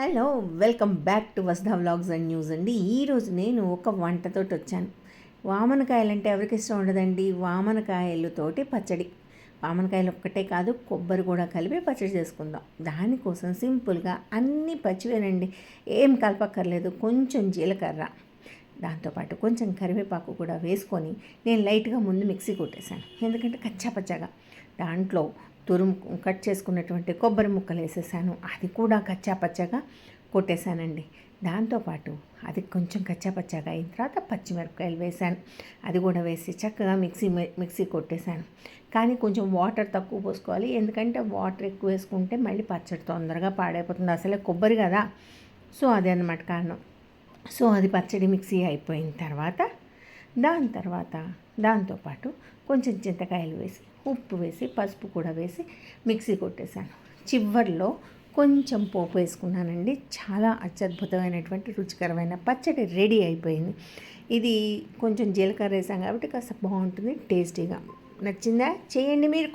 Hello welcome back to Vasda vlogs and news అండి. ఈరోజు నేను ఒక వంటతోటి వచ్చాను. వామనకాయలు అంటే ఎవరికి ఇష్టం ఉండదండి? వామనకాయలతోటి పచ్చడి. వామనకాయలు ఒక్కటే కాదు కొబ్బరి కూడా కలిపి పచ్చడి చేసుకుందాం. దానికోసం సింపుల్గా అన్నీ పచ్చివేనండి. ఏం కలపక్కర్లేదు కొంచెం జీలకర్ర. దాంతోపాటు కొంచెం కరివేపాకు కూడా వేసుకొని నేను లైట్గా ముందు మిక్సీ కొట్టేశాను. ఎందుకంటే కచ్చా పచ్చగా. దాంట్లో తురుము కట్ చేసుకున్నటువంటి కొబ్బరి ముక్కలు వేసేసాను. అది కూడా కచ్చాపచ్చగా కొట్టేశానండి. దాంతోపాటు అది కొంచెం కచ్చా పచ్చగా అయిన తర్వాత పచ్చిమిరపకాయలు వేశాను. అది కూడా వేసి చక్కగా మిక్సీ మిక్సీ కొట్టేశాను. కానీ కొంచెం వాటర్ తక్కువ పోసుకోవాలి. ఎందుకంటే వాటర్ ఎక్కువ వేసుకుంటే మళ్ళీ పచ్చడి తొందరగా పాడైపోతుంది. అసలే కొబ్బరి కదా. సో అదే అనమాట కారణం. సో అది పచ్చడి మిక్సీ అయిపోయిన తర్వాత దాని తర్వాత దాంతోపాటు కొంచెం చింతకాయలు వేసి ఉప్పు వేసి పసుపు కూడా వేసి మిక్సీ కొట్టేశాను. చివరిలో కొంచెం పోపు వేసుకున్నానండి. చాలా అత్యద్భుతమైనటువంటి రుచికరమైన పచ్చడి రెడీ అయిపోయింది. ఇది కొంచెం జీలకర్ర వేసాం కాబట్టి కాస్త బాగుంటుంది టేస్టీగా. నచ్చిందా? చేయండి మీరు